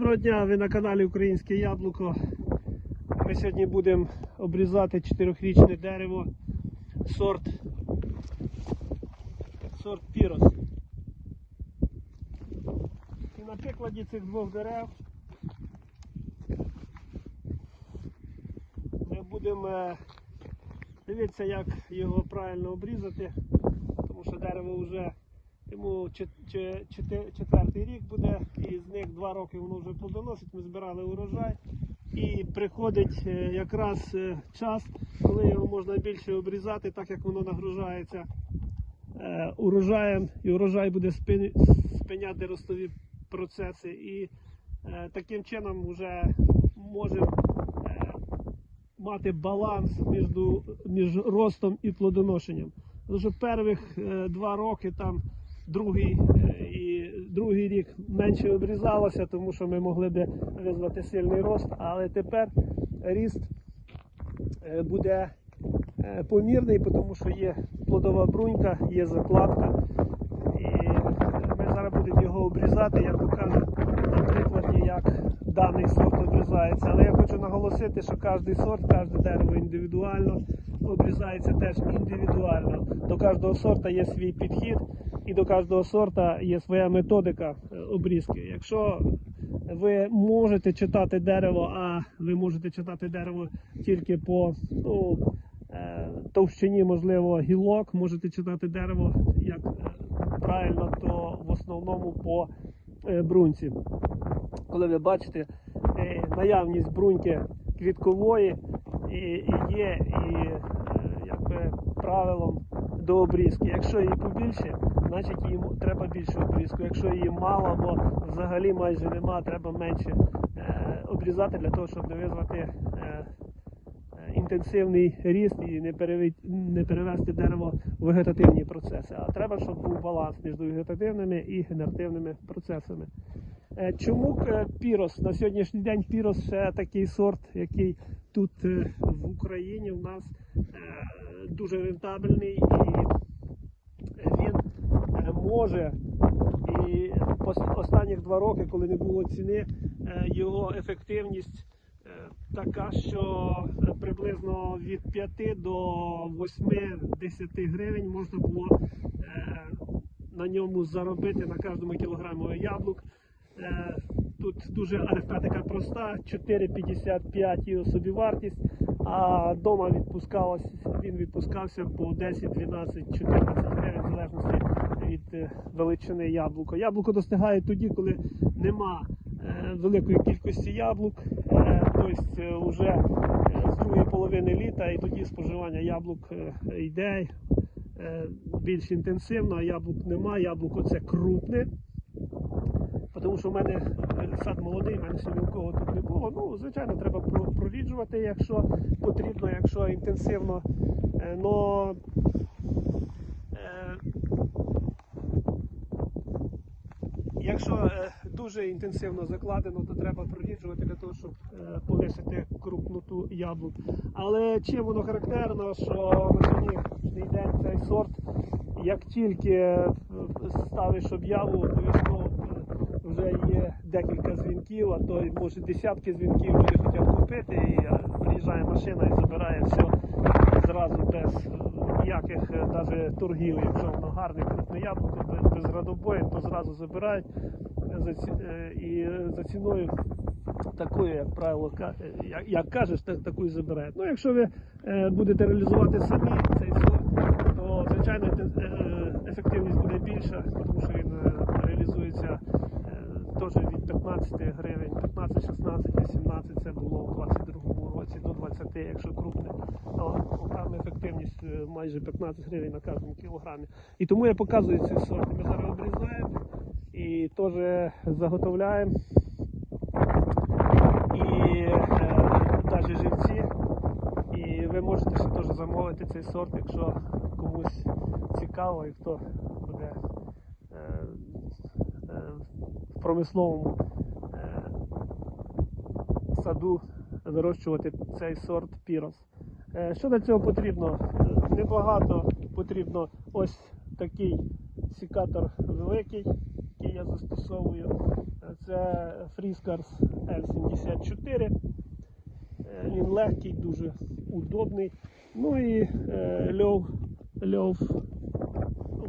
Доброго дня, ви на каналі Українське Яблуко. Ми сьогодні будемо обрізати 4-річне дерево сорт, сорт Пірос. І на прикладі цих двох дерев ми будемо е, дивитися, як його правильно обрізати, тому що дерево вже Четвертий рік буде, і з них два роки воно вже плодоносить. Ми збирали урожай. І приходить е, якраз е, час, коли його можна більше обрізати, так як воно нагружається е, урожаєм, і урожай буде спиняти ростові процеси. І таким чином вже можемо мати баланс між, між ростом і плодоношенням. Тому що перших два роки там другий е, і другий рік менше обрізалося, тому що ми могли би визвати сильний рост, але тепер ріст е, буде е, помірний, тому що є плодова брунька, є закладка. І ми зараз будемо його обрізати, я покажу на прикладі, як даний сорт обрізається. Але я хочу наголосити, що кожен сорт, кожне дерево індивідуально обрізається теж індивідуально. До кожного сорта є свій підхід і до кожного сорта є своя методика е, обрізки. Якщо ви можете читати дерево, а ви можете читати дерево тільки по ну, е, товщині, можливо, гілок, можете читати дерево як е, правильно, то в основному по бруньці. Коли ви бачите наявність бруньки квіткової і, і є і якби правилом до обрізки. Якщо її побільше, значить їй м- треба більше обрізку. Якщо її мало або взагалі майже нема, треба менше е, обрізати для того, щоб не визвати е, е, інтенсивний ріст і не, перевести дерево в вегетативні процеси. А треба, щоб був баланс між вегетативними і генеративними процесами. Чому пірос? На сьогоднішній день пірос ще такий сорт, який тут в Україні в нас дуже рентабельний і він може і останніх два роки, коли не було ціни, е, його ефективність е, така, що е, приблизно від 5 до 8-10 гривень можна було на ньому заробити на кожному кілограмі яблук. Тут дуже арифметика проста, 4,55 його собівартість, а вдома відпускалось, він відпускався по 10, 12, 14 гривень, в залежності від е, величини яблука. Яблуко достигає тоді, коли нема е, великої кількості яблук, е, тобто вже з другої половини літа, і тоді споживання яблук йде більш інтенсивно, а яблук немає, яблуко це крупне. Тому що в мене сад молодий, в мене ще ні у кого тут не було. Ну, звичайно, треба проріджувати, якщо потрібно, якщо інтенсивно. Но е, якщо е, дуже інтенсивно закладено, то треба проріджувати для того, щоб е, повисити крупноту яблук. Але чим воно характерно, що сьогоднішній день цей сорт, як тільки е, ставиш об'яву, обов'язково вже є декілька дзвінків, а то може десятки дзвінків люди хочуть купити, і приїжджає машина і забирає все зразу без ніяких навіть торгів, якщо воно гарне крупне яблуко, без, без радобою, то зразу забирають за ці- е, і за ціною такою, як правило, е, як, як кажеш, так, таку і забирають. Ну, якщо ви е, будете реалізувати самі цей сорт, то звичайно е, ефективність буде більша, тому що він е, реалізується е, теж від 15 гривень, 15, 16, 18 це було у 22 році до 20, якщо крупне. То там ефективність е, майже 15 гривень на кожному кілограмі. І тому я показую ці сорти. Ми зараз обрізаємо і теж заготовляємо. І е, навіть живці. І ви можете ще теж замовити цей сорт, якщо комусь цікаво і хто буде е, в промисловому саду вирощувати цей сорт пірос. Е, Що для цього потрібно? Небагато потрібно ось такий сікатор великий, який я застосовую. Е, Це Фріскарс L74. Е, Він легкий, дуже удобний. Ну і льов, льов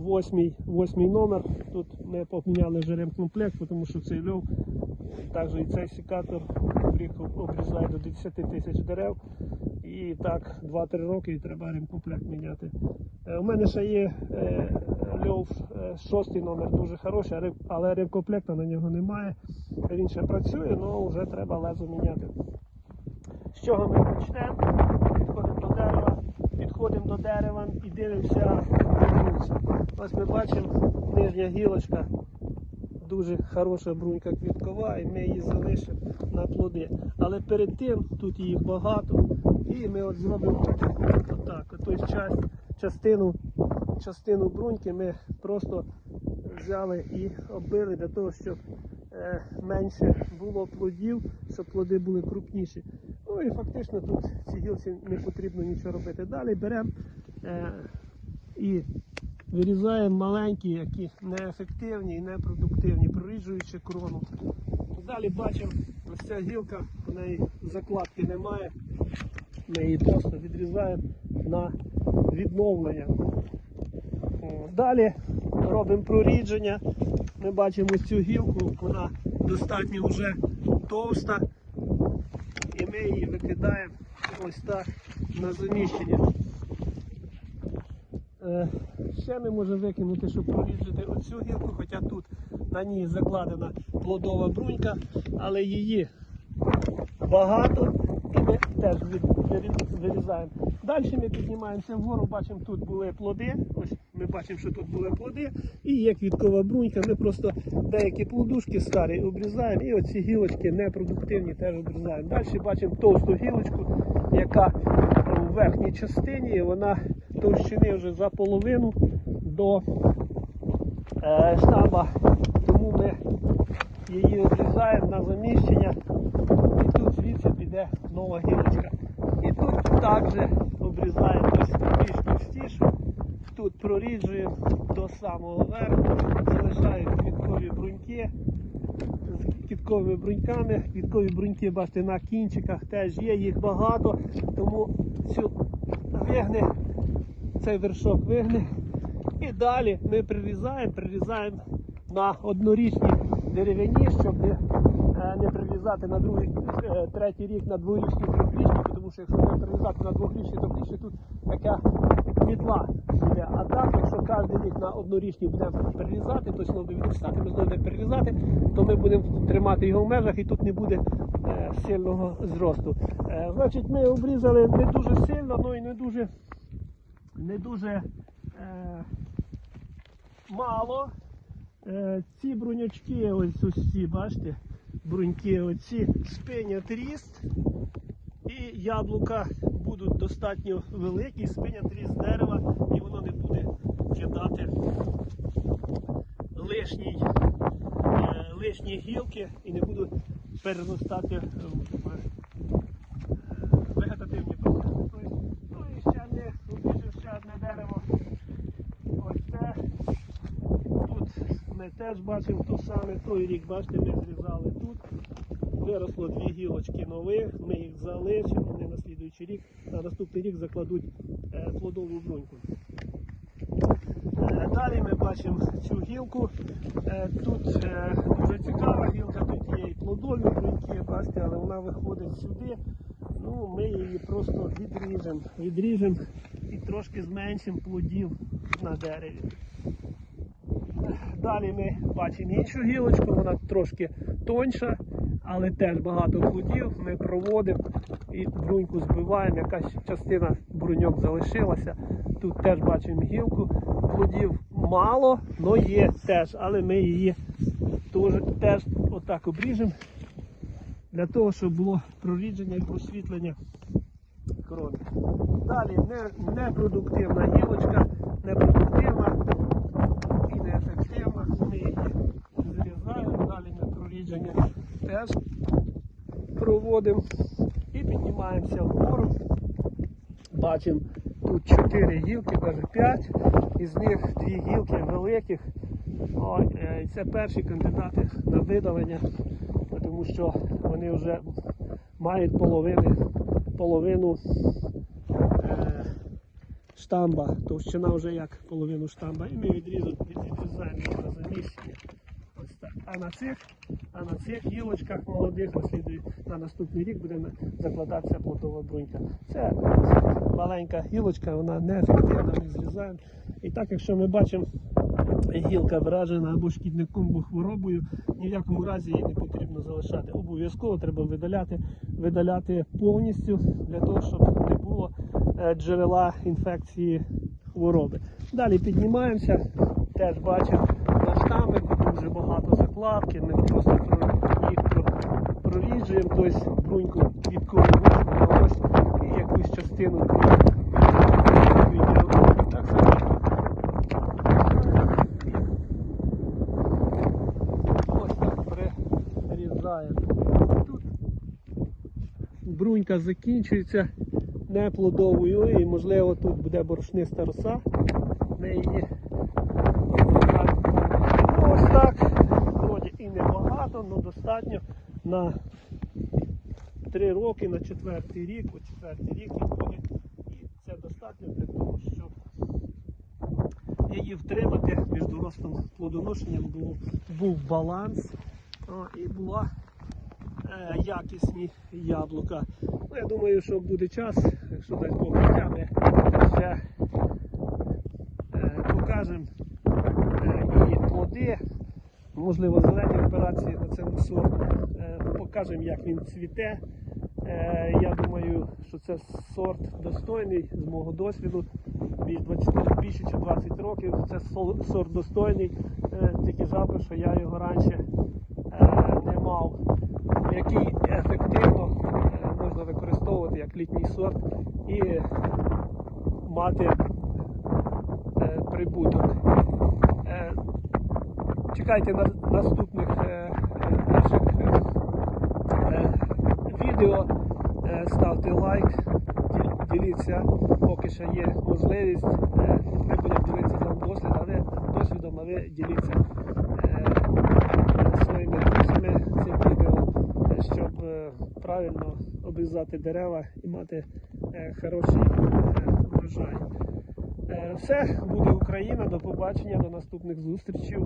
восьмий, восьмий номер. Тут ми поміняли вже ремкомплект, тому що цей льов, також і цей секатор обрізає до 10 тисяч дерев. І так 2-3 роки і треба ремкомплект міняти. Е, У мене ще є е, льов е, шостий номер, дуже хороший, але- ремкомплекта на нього немає. Він ще працює, але вже треба лезо міняти. З чого ми почнемо? Підходимо до дерева, підходимо до дерева і дивимося. Ось ми бачимо нижня гілочка, дуже хороша брунька квіткова, і ми її залишимо на плоди. Але перед тим тут їх багато, і ми от зробимо отак. Тобто частину, частину бруньки ми просто взяли і оббили для того, щоб е, менше було плодів, щоб плоди були крупніші. Ну і фактично тут цій гілці не потрібно нічого робити. Далі беремо е, і вирізаємо маленькі, які неефективні і непродуктивні, проріджуючи крону. Далі бачимо, ось ця гілка, в неї закладки немає. Ми її просто відрізаємо на відновлення. Далі робимо прорідження. Ми бачимо цю гілку, вона достатньо вже товста. І ми її викидаємо ось так на заміщення. Е, Ще ми можемо викинути, щоб проріджити оцю гілку, хоча тут на ній закладена плодова брунька, але її багато і ми теж вирізаємо. Далі ми піднімаємося вгору, бачимо, тут були плоди. Ось ми бачимо, що тут були плоди, і є квіткова брунька. Ми просто деякі плодушки старі обрізаємо, і оці гілочки непродуктивні теж обрізаємо. Далі бачимо товсту гілочку, яка в верхній частині, вона товщини вже за половину до е, штаба. Тому ми її обрізаємо на заміщення. І тут звідси піде нова гілочка. І тут також обрізаємо більш товстішу. Тут проріджуємо до самого верху, залишаємо квіткові бруньки з квітковими бруньками. Квіткові бруньки, бачите, на кінчиках теж є, їх багато, тому цю вигне, цей вершок вигне. І далі ми прирізаємо, прирізаємо на однорічні деревині, щоб не, е, не прирізати на другий, е, третій рік на дворічні трьохрічні, тому що якщо не прирізати на двохрічні трьохрічні, тут така мітла йде. А так, якщо кожен рік на однорічні будемо прирізати, то знову відрізати, ми знову будемо прирізати, то ми будемо тримати його в межах і тут не буде е, сильного зросту. Значить, ми обрізали не дуже сильно, ну і не дуже, не дуже е, мало. Е, ці брунячки, ось ці, бачите, бруньки оці спинять ріст. І яблука будуть достатньо великі, спинять ріст дерева, і воно не буде кидати лишній, е, лишні гілки і не будуть переростати в е, вегетативні процеси. Тобто, Ну і ще не обіжив ще одне дерево. Ось це. Тут ми теж бачимо то саме, той рік, бачите, ми зрізали тут. Виросло дві гілочки нових, ми їх залишимо, вони на слідуючий рік, на наступний рік закладуть е, плодову бруньку. Е, Далі ми бачимо цю гілку. Е, Тут дуже цікава гілка, тут є і плодові бруньки, бачите, але вона виходить сюди. Ну, ми її просто відріжемо, відріжемо і трошки зменшимо плодів на дереві. Далі ми бачимо іншу гілочку, вона трошки тоньша, але теж багато плодів. Ми проводимо і бруньку збиваємо, якась частина бруньок залишилася. Тут теж бачимо гілку. Плодів мало, але є теж, але ми її теж, теж отак обріжемо для того, щоб було прорідження і просвітлення крони. Далі не, непродуктивна гілочка, непродуктивна і неефективна. Ми її зрізаємо, далі ми прорідження теж проводимо і піднімаємося вгору. Бачимо тут 4 гілки, навіть 5, із них дві гілки великих, О, е, це перші кандидати на видалення, тому що вони вже мають половини, половину е, штамба, товщина вже як половину штамба. І ми відрізаємо їх на заміщення. Ось. А на цих, а на цих гілочках молодих наслідує на наступний рік буде закладатися плодова брунька. Це маленька гілочка, вона неефективна, ми зрізаємо. І так, якщо ми бачимо, гілка вражена або шкідником, або хворобою, ні в якому разі її не потрібно залишати. Обов'язково треба видаляти, видаляти повністю для того, щоб не було е, джерела інфекції хвороби. Далі піднімаємося, теж бачимо на штамбику дуже багато закладки, ми просто їх про- проріджуємо, тобто бруньку відколюємо і якусь частину. Так само Ось так прирізаємо. Тут брунька закінчується неплодовою і можливо тут буде борошниста роса. Ми її так. Вроді і небагато, але достатньо на 3 роки, на четвертий рік, о четвертий рік відходить. І це достатньо для того, щоб її втримати між дорослим плодоношенням був, був баланс о, і була е, якісні яблука. Ну, я думаю, що буде час, якщо дасть Бог ми ще е, покажемо е, і плоди, можливо, зелені операції на цьому сорті. Е, покажемо, як він цвіте. Е, я думаю, що це сорт достойний з мого досвіду. Більш 20, більше чи 20 років. Це сорт достойний. Е, тільки жалко, що я його раніше не мав. Який ефективно можна використовувати як літній сорт і мати прибуток. Чекайте на наступних е, наших е, е, відео. Ставте лайк, діліться, поки ще є можливість. Е, Ми будемо ділитися з вами досвід, а ви досвідом, а ви діліться своїми друзями цим відео, щоб правильно обрізати дерева і мати хороший врожай. Все, буде Україна. До побачення, до наступних зустрічей.